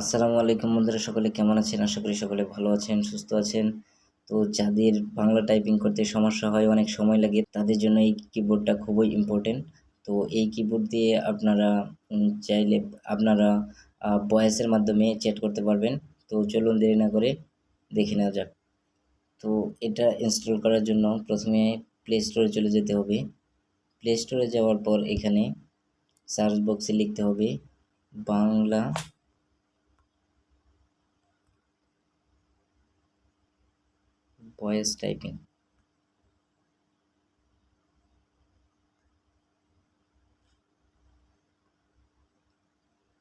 আসসালামু আলাইকুম বন্ধুরা, সকলে কেমন আছেন? আশা করি সকলে ভালো আছেন, সুস্থ আছেন। তো যাদের বাংলা টাইপিং করতে সমস্যা হয়, অনেক সময় লাগে, তাদের জন্য এই কিবোর্ডটা খুবই ইম্পর্টেন্ট তো এই কিবোর্ড দিয়ে আপনারা চাইলে আপনারা ভয়েসের মাধ্যমে চ্যাট করতে পারবেন। তো চলুন দেরি না করে দেখে নেওয়া যাক। তো এটা ইনস্টল করার জন্য প্রথমে প্লে স্টোরে চলে যেতে হবে। প্লে স্টোরে যাওয়ার পর এখানে সার্চ বক্সে লিখতে হবে বাংলা ভয়েস টাইপিং।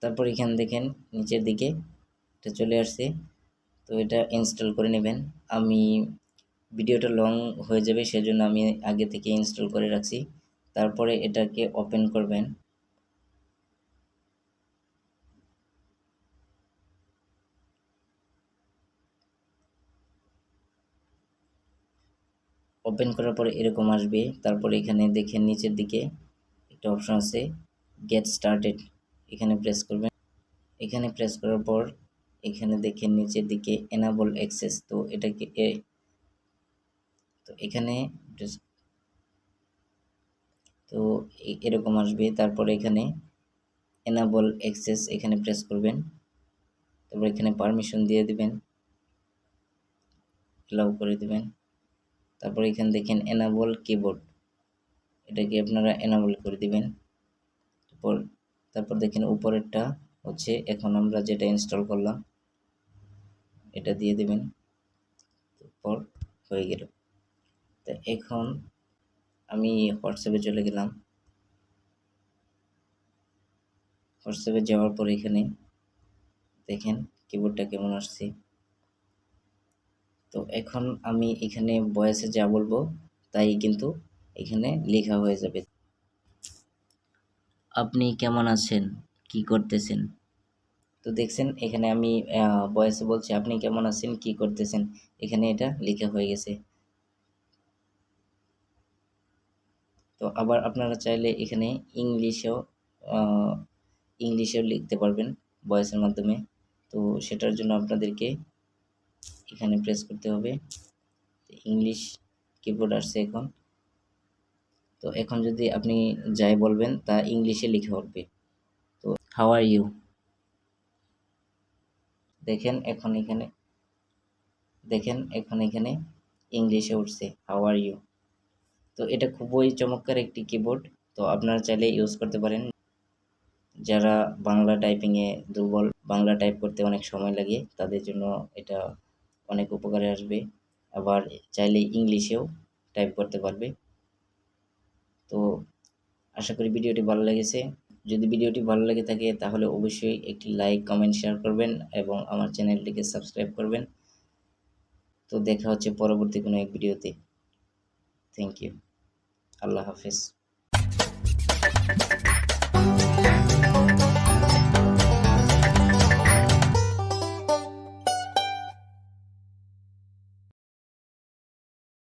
তারপর এখানে দেখেন, নিচের দিকে এটা চলে আসছে। তো এটা ইনস্টল করে নেবেন। আমি ভিডিওটা লং হয়ে যাবে, সেজন্য আমি আগে থেকে ইনস্টল করে রাখছি। তারপরে এটাকে ওপেন করবেন। ওপেন করার পরে এরকম আসবে। তারপরে এখানে দেখেন নিচের দিকে একটা অপশন আছে গেট স্টার্টেড এখানে প্রেস করবেন। এখানে প্রেস করার পর এখানে দেখেন নিচের দিকে এনাবল অ্যাক্সেস তো এটাকে এ, তো এখানে তো এরকম আসবে। তারপরে এখানে এনাবল অ্যাক্সেস এখানে প্রেস করবেন। তারপর এখানে পারমিশন দিয়ে দিবেন। অ্যালাউ করে দিবেন। তারপর এখানে দেখেন এনাবল কিবোর্ড এটাকে আপনারা এনাবল করে দিবেন। তারপর তারপর দেখেন উপরেরটা হচ্ছে, এখন আমরা যেটা ইনস্টল করলাম, এটা দিয়ে দিবেন। তারপর হয়ে গেল। তা এখন আমি হোয়াটসঅ্যাপে চলে গেলাম। হোয়াটসঅ্যাপে যাওয়ার পর এখানে দেখেন কিবোর্ডটা কেমন আসছে। তো এখন আমি এখানে বয়সে যা বলব তাই কিন্তু এখানে লেখা হয়ে যাবে। আপনি কেমন আছেন? কি করতেছেন? তো দেখছেন এখানে আমি বয়সে বলছি আপনি কেমন আছেন? কি করতেছেন? এখানে এটা লেখা হয়ে গেছে। তো আবার আপনারা চাইলে এখানে ইংলিশেও ইংলিশেও লিখতে পারবেন বয়সের মাধ্যমে। তো সেটার জন্য আপনাদেরকে এখানে প্রেস করতে হবে। ইংলিশ কিবোর্ড আসছে এখন। তো এখন যদি আপনি যাই বলবেন, তা ইংলিশে লিখে উঠবে তো হাউ আর ইউ দেখেন এখন এখানে, দেখেন এখন এখানে ইংলিশে উঠছে হাউ আর ইউ তো এটা খুবই চমৎকার একটি কিবোর্ড তো আপনারা চাইলে ইউজ করতে পারেন। যারা বাংলা টাইপিংয়ে দুর্বল, বাংলা টাইপ করতে অনেক সময় লাগে, তাদের জন্য এটা অনেক উপকারে আসবে। আবার চাইলে ইংলিশেও টাইপ করতে পারবে। তো আশা করি ভিডিওটি ভালো লেগেছে। যদি ভিডিওটি ভালো লেগে থাকে তাহলে অবশ্যই একটি লাইক কমেন্ট শেয়ার করবেন এবং আমার চ্যানেলটিকে সাবস্ক্রাইব করবেন। তো দেখা হচ্ছে পরবর্তী কোনো এক ভিডিওতে। থ্যাংক ইউ আল্লাহ হাফেজ।